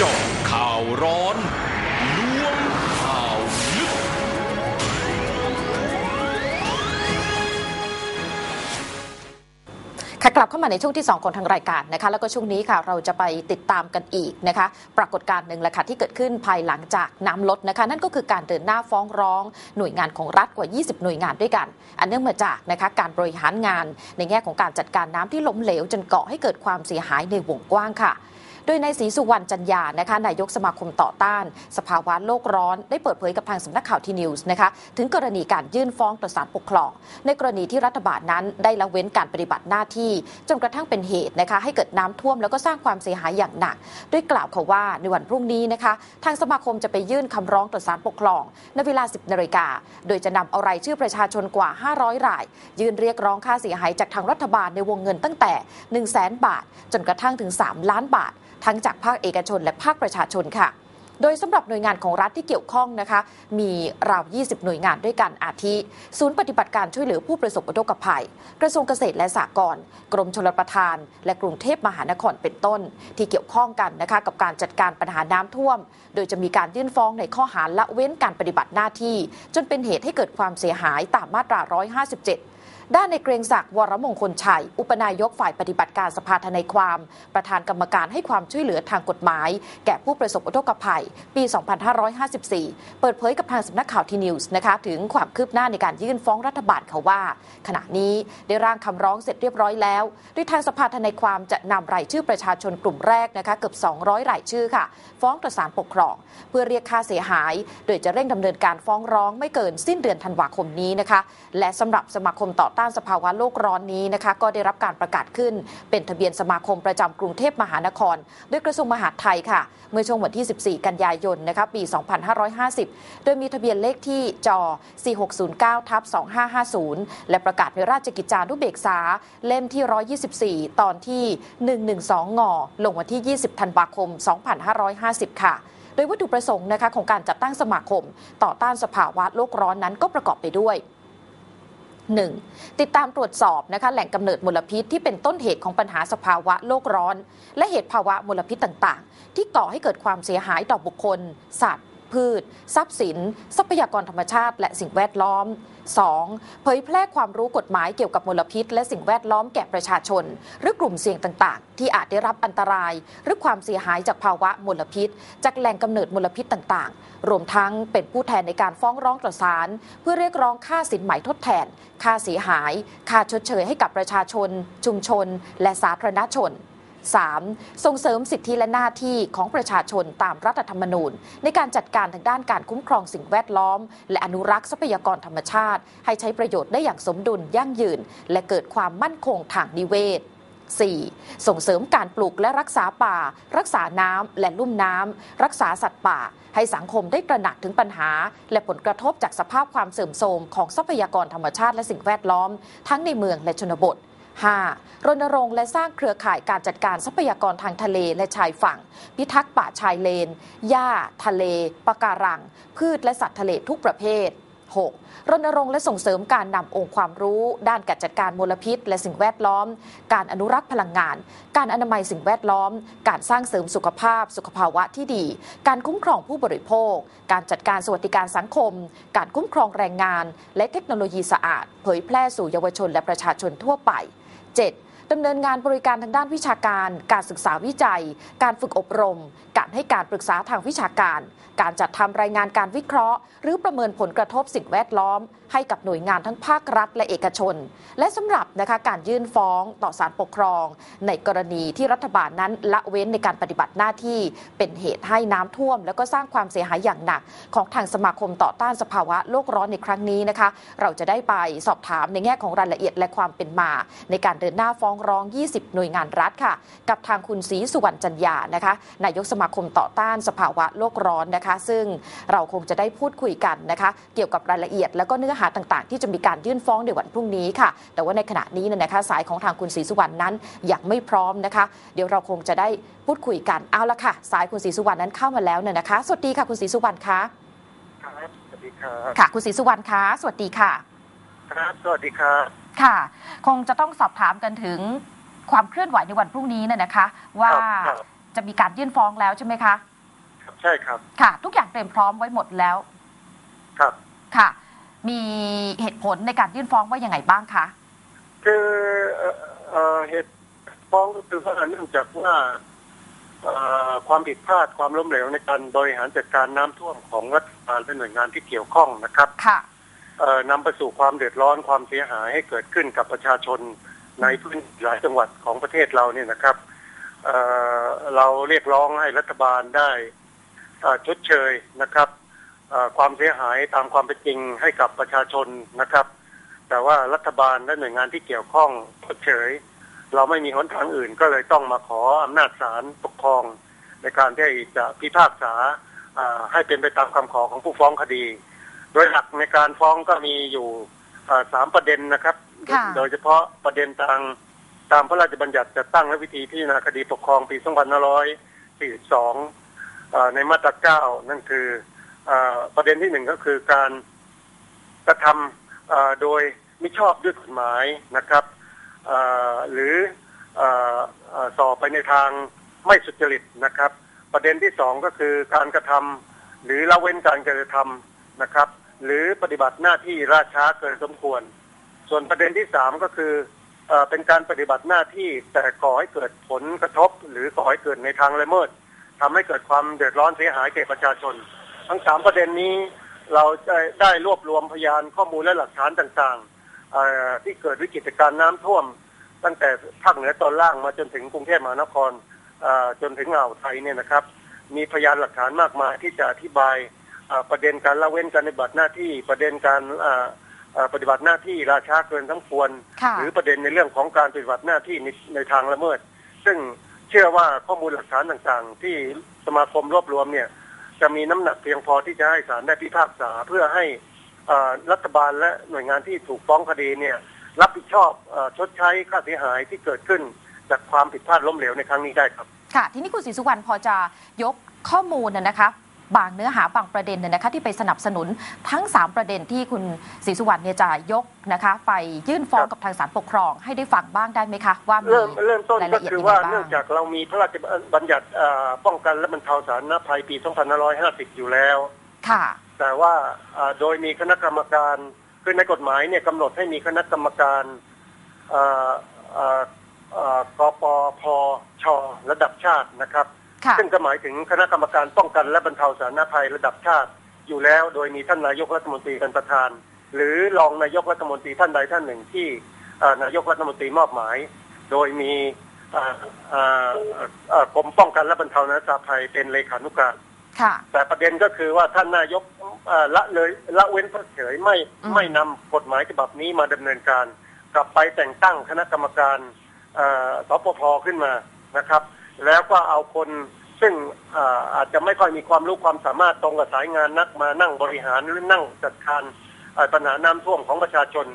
จาะข่าวร้อนล้วงข่าวลึก ค่ะกลับเข้ามาในช่วงที่ 2 ของทางรายการนะคะ แล้วก็ช่วงนี้ค่ะเราจะไปติดตามกันอีกนะคะ ปรากฏการณ์หนึ่งแหละค่ะที่เกิดขึ้นภายหลังจากน้ำลดนะคะ นั่นก็คือการเดินหน้าฟ้องร้องหน่วยงานของรัฐกว่า 20 หน่วยงานด้วยกัน อันเนื่องมาจากนะคะการบริหารงานในแง่ของการจัดการน้ำที่ล้มเหลว จนเก่อให้เกิดความเสียหายในวงกว้างค่ะ โดยนายศรีสุวรรณจันยานะคะนายกสมาคมต่อต้าน สภาวะโลกร้อน ได้เปิดเผยกับทางสำนักข่าวทีนิวส์นะคะถึงกรณีการยื่นฟ้องต่อศาลปกครอง ในกรณีที่รัฐบาลนั้นได้ละเว้นการปฏิบัติหน้าที่ จนกระทั่งเป็นเหตุนะคะให้เกิดน้ำท่วมแล้วก็สร้างความเสียหายอย่างหนัก ด้วยกล่าวเขาว่าในวันพรุ่งนี้นะคะทางสมาคมจะไปยื่นคำร้องต่อศาลปกครองในเวลา 10นาฬิกาโดยจะนำเอารายชื่อประชาชนกว่า 500 ราย ยื่นเรียกร้องค่าเสียหายจากทางรัฐบาลในวงเงินตั้งแต่ 1 0 0 0 0แบาท จนกระทั่งถึง 3 ล้านบาททั้งจากภาคเอกชนและภาคประชาชนค่ะ โดยสำหรับหน่วยงานของรัฐที่เกี่ยวข้องนะคะ มีราว 20 หน่วยงานด้วยกันอาทิ ศูนย์ปฏิบัติการช่วยเหลือผู้ประสบอุทกภัย กระทรวงเกษตรและสหกรณ์กรมชลประทาน และกรุงเทพมหานครเป็นต้น ที่เกี่ยวข้องกันนะคะกับการจัดการปัญหาน้ำท่วม โดยจะมีการยื่นฟ้องในข้อหาละเว้นการปฏิบัติหน้าที่ จนเป็นเหตุให้เกิดความเสียหายตามมาตรา 157 ด้านในเกรงศักดิ์วรมงคลชัย อุปนายกฝ่ายปฏิบัติการสภาทนายความ ประธานกรรมการให้ความช่วยเหลือทางกฎหมาย แก่ผู้ประสบอุทกภัย ปี 2554 เปิดเผยกับทางสำนักข่าวทีนิวส์นะคะถึงความคืบหน้าในการยื่นฟ้องรัฐบาลเขาว่า ขณะนี้ได้ร่างคำร้องเสร็จเรียบร้อยแล้วโดยทางสภาทนายความจะนำรายชื่อประชาชนกลุ่มแรกนะคะเกือบ 200 รายชื่อค่ะ ฟ้องต่อศาลปกครอง เพื่อเรียกค่าเสียหาย โดยจะเร่งดำเนินการฟ้องร้องไม่เกินสิ้นเดือนธันวาคมนี้นะคะ และสำหรับสมาคมต่อต้านสภาวะโลกร้อนนี้นะคะก็ได้รับการประกาศขึ้น เป็นทะเบียนสมาคมประจำกรุงเทพมหานคร ด้วยกระทรวงมหาดไทยค่ะ เมื่อช่วงวันที่ 14 กันยายนนะคะปี 2550 โดยมีทะเบียนเลขที่จอ4609ทับ2550 และประกาศในราชกิจจานุเบกษา เล่มที่ 124 ตอนที่ 112 งอ ลงวันที่ 20 ธันวาคม 2550 ค่ะโดยวัตถุประสงค์นะคะของการจัดตั้งสมาคม ต่อต้านสภาวะโลกร้อนนั้นก็ประกอบไปด้วย 1. ติดตามตรวจสอบนะคะแหล่งกำเนิดมลพิษที่เป็นต้นเหตุของปัญหาสภาวะโลกร้อน และเหตุภาวะมลพิษต่างๆ ที่ก่อให้เกิดความเสียหายต่อบุคคล สัตว์ พืช ทรัพย์สิน ทรัพยากรธรรมชาติ และสิ่งแวดล้อม 2. เผยแพร่ความรู้กฎหมายเกี่ยวกับมลพิษ และสิ่งแวดล้อมแก่ประชาชน หรือกลุ่มเสี่ยงต่างๆ ที่อาจได้รับอันตราย หรือความเสียหายจากภาวะมลพิษ จากแหล่งกำเนิดมลพิษต่างๆ รวมทั้งเป็นผู้แทนในการฟ้องร้องต่อศาลเพื่อเรียกร้องค่าสินไหมทดแทน ค่าเสียหาย ค่าชดเชยให้กับประชาชน ชุมชน และสาธารณชน 3. ส่งเสริมสิทธิและหน้าที่ของประชาชนตามรัฐธรรมนูญ ในการจัดการทางด้านการคุ้มครองสิ่งแวดล้อม และอนุรักษ์ทรัพยากรธรรมชาติ ให้ใช้ประโยชน์ได้อย่างสมดุลยั่งยืน และเกิดความมั่นคงทางนิเวศ 4. ส่งเสริมการปลูกและรักษาป่า รักษาน้ำและลุ่มน้ำ รักษาสัตว์ป่า ให้สังคมได้ตระหนักถึงปัญหา และผลกระทบจากสภาพความเสื่อมโทรมของทรัพยากรธรรมชาติและสิ่งแวดล้อม ทั้งในเมืองและชนบท 5. รณรงค์และสร้างเครือข่ายการจัดการทรัพยากรทางทะเลและชายฝั่ง พิทักษ์ป่าชายเลน หญ้า ทะเล ปะการัง พืชและสัตว์ทะเลทุกประเภท 6. รณรงค์และส่งเสริมการนำองค์ความรู้ ด้านการจัดการมลพิษ และสิ่งแวดล้อม การอนุรักษ์พลังงาน การอนามัยสิ่งแวดล้อม การสร้างเสริมสุขภาพ สุขภาวะที่ดี การคุ้มครองผู้บริโภค การจัดการสวัสดิการสังคม การคุ้มครองแรงงาน และเทคโนโลยีสะอาด เผยแพร่สู่เยาวชนและประชาชนทั่วไป 7. ดำเนินงานบริการทางด้านวิชาการ การศึกษาวิจัย การฝึกอบรม การให้การปรึกษาทางวิชาการ การจัดทำรายงานการวิเคราะห์ หรือประเมินผลกระทบสิ่งแวดล้อม ให้กับหน่วยงานทั้งภาครัฐและเอกชน และสำหรับนะคะการยื่นฟ้องต่อศาลปกครอง ในกรณีที่รัฐบาลนั้นละเว้นในการปฏิบัติหน้าที่ เป็นเหตุให้น้ำท่วม แล้วก็สร้างความเสียหายอย่างหนัก ของทางสมาคมต่อต้านสภาวะโลกร้อนในครั้งนี้นะคะ เราจะได้ไปสอบถามในแง่ของรายละเอียดและความเป็นมา ในการเดินหน้าฟ้องร้อง 20 หน่วยงานรัฐค่ะ กับทางคุณศรีสุวรรณจันยานะคะนายกสมาคมต่อต้านสภาวะโลกร้อนนะคะ ซึ่งเราคงจะได้พูดคุยกันนะคะ เกี่ยวกับรายละเอียด แล้วก็เนื้อหาต่างๆ ที่จะมีการยื่นฟ้องในวันพรุ่งนี้ค่ะ แต่ว่าในขณะนี้เนี่ยนะคะ สายของทางคุณศรีสุวรรณนั้นยังไม่พร้อมนะคะ เดี๋ยวเราคงจะได้พูดคุยกันเอาละค่ะ สายคุณศรีสุวรรณนั้นเข้ามาแล้วเนี่ยนะคะ สวัสดีค่ะคุณศรีสุวรรณคะครับสวัสดีครับค่ะ คุณศรีสุวรรณคะสวัสดีค่ะครับสวัสดีครับค่ะ คงจะต้องสอบถามกันถึงความเคลื่อนไหวในวันพรุ่งนี้เนี่ยนะคะ ว่าครับ จะมีการยื่นฟ้องแล้วใช่ไหมคะครับใช่ครับค่ะ ทุกอย่างเตรียมพร้อมไว้หมดแล้วครับค่ะ มีเหตุผลในการยื่นฟ้องว่ายังไงบ้างคะคือเอ่อเอ่อเหตุฟ้องก็คือว่าเนื่องจากว่าเอ่อความผิดพลาดความล้มเหลวในการบริหารจัดการน้ำท่วมของรัฐบาลและหน่วยงานที่เกี่ยวข้องนะครับ ค่ะ เอ่อนำไปสู่ความเดือดร้อนความเสียหายให้เกิดขึ้นกับประชาชนในพื้นหลายจังหวัดของประเทศเราเนี่ยนะครับ เอ่อเราเรียกร้องให้รัฐบาลได้เอ่อชดเชยนะครับเอ่อความเสียหายตามความเป็นจริงให้กับประชาชนนะครับ แต่ว่ารัฐบาลและหน่วยงานที่เกี่ยวข้องชดเชยเราไม่มีหนทางอื่นก็เลยต้องมาขออำนาจศาลปกครอง ในการที่จะพิพากษาอ่าให้เป็นไปตามคำขอของผู้ฟ้องคดี โดยหลักในการฟ้องก็มีอยู่อ่าสามประเด็นนะครับค่ะโดยเฉพาะประเด็นทาง ตามพระราชบัญญัติจัดตั้งและวิธีพิจารณาคดีปกครองปี 2542อ่าในมาตราเก้านั่นคืออประเด็นที่หนึ่งก็คือการกระทำโดยมิชอบด้วยกฎหมายนะครับหรืออสอบไปในทางไม่สุจริตนะครับ ประเด็นที่สองก็คือการกระทำหรือละเว้นการกระทำนะครับ หรือปฏิบัติหน้าที่ราช้าเกินสมควร ส่วนประเด็นที่สามก็คือ เป็นการปฏิบัติหน้าที่แต่ก่อให้เกิดผลกระทบ หรือก่อให้เกิดในทางละเมิดทำให้เกิดความเดือดร้อนเสียหายแก่ประชาชน ทั้งสามประเด็นนี้เราได้ได้รวบรวมพยานข้อมูลและหลักฐานต่างๆ ที่เกิดวิกฤตการณ์น้ำท่วม ตั้งแต่ภาคเหนือตอนล่างมาจนถึงกรุงเทพมหานครจนถึงอ่าวไทยเนี่ยนะครับ มีพยานหลักฐานมากมายที่จะอธิบายประเด็นการละเว้นการปฏิบัติหน้าที่ประเด็นการ ปฏิบัติหน้าที่ราช้าเกินทั้งควรค่ะหรือประเด็นในเรื่องของการปฏิบัติหน้าที่ในในทางละเมิด ซึ่งเชื่อว่าข้อมูลหลักฐานต่างๆ ที่สมาคมรวบรวมเนี่ย จะมีน้ำหนักเพียงพอที่จะให้ศาลได้พิพากษาเพื่อให้เอ่อรัฐบาลและหน่วยงานที่ถูกฟ้องคดีเนี่ย รับผิดชอบเออชดใช้ค่าเสียหายที่เกิดขึ้นจากความผิดพลาดล้มเหลวในครั้งนี้ได้ครับ ค่ะ ทีนี้คุณศรีสุวรรณพอจะยกข้อมูลนะนะคะ บางเนื้อหาบางประเด็นเนี่ยนะคะที่ไปสนับสนุนทั้ง 3 ประเด็นที่คุณศรีสุวรรณเนี่ยจะยกนะคะไปยื่นฟ้องครับกับทางศาลปกครอง ให้ได้ฟังบ้างได้ไหมคะว่ามีเริ่มเริ่มต้นรายก็ละเอียดคือยังไงว่าบ้างเนื่องจากเรามีพระราชบัญญัติเอ่อป้องกันและบรรเทาสาธารณภัยปี 2550 อยู่แล้ว ค่ะ แต่ว่าเอ่อโดยมีคณะกรรมการคือในกฎหมายเนี่ยกำหนดให้มีคณะกรรมการเอ่อเอ่อเอ่อกปพชระดับชาตินะครับค่ะ ซึ่งก็หมายถึงคณะกรรมการป้องกันและบรรเทาสาธารณภัยระดับชาติอยู่แล้ว โดยมีท่านนายกรัฐมนตรีเป็นประธาน หรือรองนายกรัฐมนตรีท่านใดท่านหนึ่งที่เอ่อนายกรัฐมนตรีมอบหมาย โดยมีเอ่อเอ่อเอ่อกรมป้องกันและบรรเทาสาธารณภัยเป็นเลขานุการค่ะแต่ประเด็นก็คือว่าท่านนายกเอ่อละเลยละเว้นเพิกเฉยไม่อืมไม่นำกฎหมายฉบับนี้มาดำเนินการ กลับไปแต่งตั้งคณะกรรมการเอ่อสปพขึ้นมานะครับ แล้วก็เอาคนซึ่งเอ่ออาจจะไม่ค่อยมีความรู้ความสามารถตรงกับสายงานนักมานั่งบริหารหรือนั่งจัดการเอ่อปัญหาน้ำท่วมของประชาชน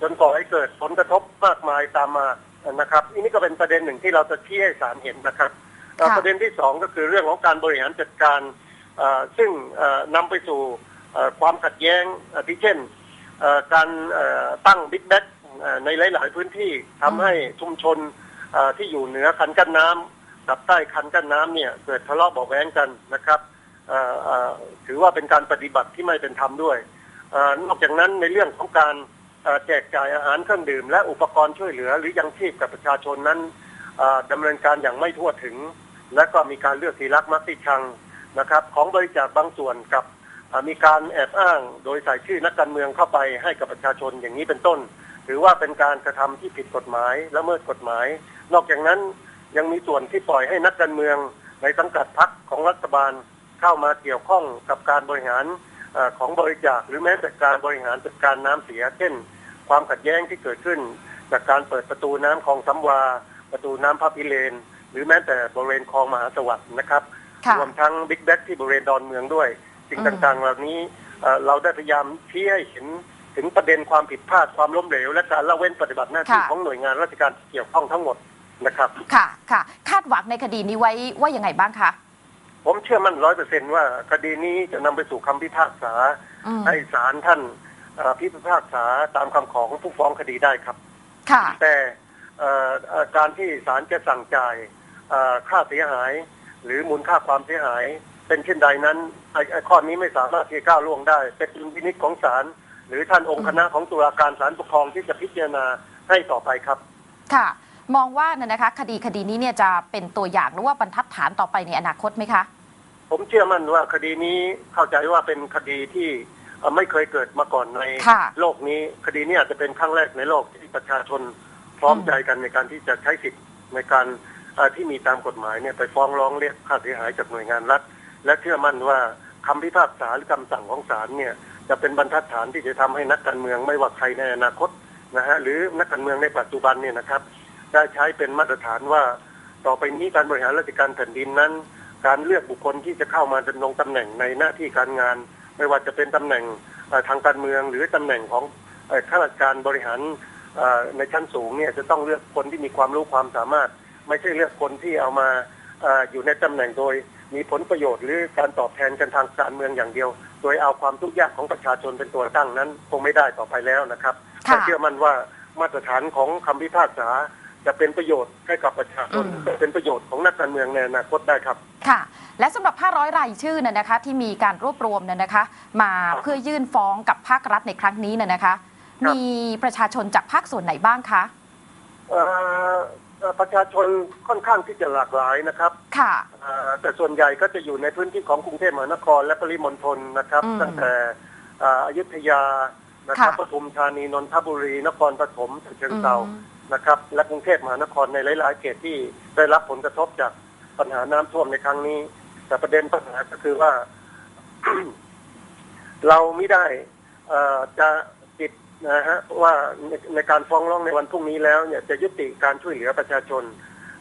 จนก่อให้เกิดผลกระทบมากมายตามมานะครับอันนี้ก็เป็นประเด็นหนึ่งที่เราจะชี้ให้ศาลเห็นนะครับเอ่อค่ะประเด็นที่สองก็คือเรื่องของการบริหารจัดการเอ่อซึ่งเอ่อนำไปสู่เอ่อความขัดแย้งอาทิเช่นเอ่อการเอ่อตั้งบิ๊กแบ็กในหลาย ๆ พื้นที่ทำให้ชุมชนเอ่อที่อยู่เหนือคันกั้นน้ำ กับใต้คันกั้นน้ำเนี่ยเกิดทะเลาะเบาะแว้งกันนะครับถือว่าเป็นการปฏิบัติที่ไม่เป็นธรรมด้วยอนอกจากนั้นในเรื่องของการแจกจ่ายอาหารเครื่องดื่ม และอุปกรณ์ช่วยเหลือ หรือยังชีพกับประชาชนนั้นเอ่อดำเนินการอย่างไม่ทั่วถึง และก็มีการเลือกทีรักมักที่ชังนะครับ ของบริจาคบางส่วนกับมีการแอบอ้างโดยใส่ชื่อนักการเมืองเข้าไปให้กับประชาชนอย่างนี้เป็นต้น ถือว่าเป็นการกระทำที่ผิดกฎหมายและเมิดกฎหมาย นอกจากนั้น ยังมีส่วนที่ปล่อยให้นักการเมืองในสังกัดพรรคของรัฐบาลเข้ามาเกี่ยวข้องกับการบริหารเอ่อของบริจาคหรือแม้แต่การบริหารจัดการน้ำเสีย เช่น ความขัดแย้งที่เกิดขึ้น จากการเปิดประตูน้ำคลองสำวา ประตูน้ำพระพิเรนหรือแม้แต่บริเวณคลองมหาสวัสดิ์นะครับค่ะรวมทั้งบิ๊กแบ็กที่บริเวณดอนเมืองด้วย สิ่งอืมต่างๆ เหล่านี้เอ่อเราได้พยายามชี้ให้เห็นถึงประเด็นความผิดพลาดความล้มเหลว และการละเว้นปฏิบัติหน้าที่ของหน่วยงานราชการที่เกี่ยวข้องทั้งหมด นะครับ ค่ะค่ะคาดหวังในคดีนี้ไว้ว่ายังไงบ้างคะ ผมเชื่อมั่นร้อยเปอร์เซนว่าคดีนี้จะนำไปสู่คำพิพากษา อืม ให้ศาลท่านเอ่อพิพากษาตามคำขอของผู้ฟ้องคดีได้ครับ ค่ะ แต่เอ่อเอ่อการที่ศาลจะสั่งจ่ายเอ่อค่าเสียหาย หรือมูลค่าความเสียหาย เป็นเช่นใดนั้นไอ้ไอ้ข้อนี้ไม่สามารถที่จะก้าวล่วงได้ เป็นดุลพินิจของศาลหรือท่านองค์คณะของตุลาการศาลปกครองที่จะพิจารณาให้ต่อไปครับ ค่ะ มองว่าเนี่ยนะคะ คดีคดีนี้เนี่ยจะเป็นตัวอย่างหรือว่าบรรทัดฐานต่อไปในอนาคตไหมคะ ผมเชื่อมั่นว่าคดีนี้เข้าใจว่าเป็นคดีที่เอ่อไม่เคยเกิดมาก่อนในค่ะโลกนี้ คดีนี้อาจจะเป็นครั้งแรกในโลกที่ประชาชนพร้อมอืมใจกันในการที่จะใช้สิทธิ์ในการเอ่อที่มีตามกฎหมายเนี่ยไปฟ้องร้องเรียกค่าเสียหายจากหน่วยงานรัฐ และเชื่อมั่นว่าคำพิพากษาหรือคำสั่งของศาลเนี่ยจะเป็นบรรทัดฐานที่จะทำให้นักการเมืองไม่ว่าใครในอนาคตนะฮะหรือนักการเมืองในปัจจุบันเนี่ยนะครับ ได้ใช้เป็นมาตรฐานว่า ต่อไปนี้การบริหารราชการแผ่นดินนั้น การเลือกบุคคลที่จะเข้ามาดำรงตำแหน่งในหน้าที่การงาน ไม่ว่าจะเป็นตำแหน่งเอ่อทางการเมืองหรือตำแหน่งของเอ่อข้าราชการบริหารเอ่อในชั้นสูงเนี่ยจะต้องเลือกคนที่มีความรู้ความสามารถ ไม่ใช่เลือกคนที่เอามาเอ่ออยู่ในตำแหน่งโดย มีผลประโยชน์หรือการตอบแทนกันทางการเมืองอย่างเดียว โดยเอาความทุกข์ยากของประชาชนเป็นตัวตั้งนั้นคงไม่ได้ต่อไปแล้วนะครับค่ะแต่เชื่อมั่นว่ามาตรฐานของคำพิพากษา จะเป็นประโยชน์ให้กับประชาชนอืมเป็นประโยชน์ของนักการเมืองในอนาคตได้ครับค่ะ และสำหรับ 500 รายชื่อเนี่ยนะคะ ที่มีการรวบรวมเนี่ยนะคะ มาเพื่อยื่นฟ้องกับภาครัฐในครั้งนี้เนี่ยนะคะครับมีประชาชนจากภาคส่วนไหนบ้างคะเอ่อเอ่อประชาชนค่อนข้างที่จะหลากหลายนะครับ ค่ะเอ่อแต่ส่วนใหญ่ก็จะอยู่ในพื้นที่ของกรุงเทพมหานครและปริมณฑลนะครับอืมตั้งแต่เอ่ออยุธยา นะครับค่ะปทุมธานีนนทบุรี นครปฐมฉะเชิงเทราอืมนะครับ และกรุงเทพมหานครในหลาย ๆ เขตที่ได้รับผลกระทบจากปัญหาน้ำท่วมในครั้งนี้ แต่ประเด็นปัญหาก็คือว่า เราไม่ได้เอ่อจะติดนะฮะว่าในในการฟ้องร้องในวันพรุ่งนี้แล้วเนี่ยจะยุติการช่วยเหลือประชาชน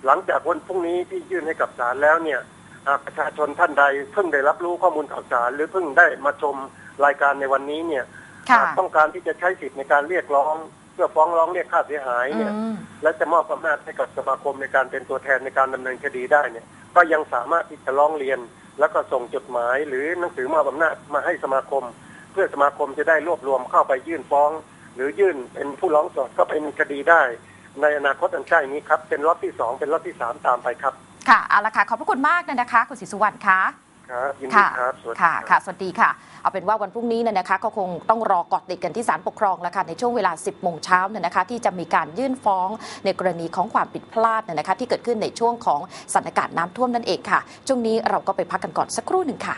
หลังจากวันพรุ่งนี้ที่ยื่นให้กับศาลแล้วเนี่ยอ่าประชาชนท่านใดเพิ่งได้รับรู้ข้อมูลข่าวสาร หรือเพิ่งได้มาชมรายการในวันนี้เนี่ยค่ะอ่า ต้องการที่จะใช้สิทธิ์ในการเรียกร้อง เพื่อฟ้องร้องเรียกค่าเสียหายเนี่ยอืมและจะมอบอำนาจให้กับสมาคมในการเป็นตัวแทนในการดำเนินคดีได้เนี่ย ก็ยังสามารถที่จะร้องเรียน แล้วก็ส่งจดหมาย หรือหนังสือมอบอำนาจมาให้สมาคม เพื่อสมาคมจะได้รวบรวมเข้าไปยื่นฟ้อง หรือยื่นเป็นผู้ร้องสดก็เป็นคดีได้ ในอนาคตอันใกล้นี้ครับเป็นรอบที่สองเป็นรอบที่สามตามไปครับค่ะเอาละค่ะขอบพระคุณมากเลยนะคะ คุณศรีสุวรรณคะ ครับยินดีค่ะครับสวัสดีค่ะครับค่ะสวัสดีค่ะ เอาเป็นว่าวันพรุ่งนี้เนี่ยนะคะ ก็คงต้องรอเกาะติดกันที่ศาลปกครองแล้วค่ะในช่วงเวลา 10โมงเช้าเนี่ยนะคะ ที่จะมีการยื่นฟ้องในกรณีของความผิดพลาดเนี่ยนะคะ ที่เกิดขึ้นในช่วงของสถานการณ์น้ำท่วมนั่นเองค่ะช่วงนี้เราก็ไปพักกันก่อนสักครู่หนึ่งค่ะ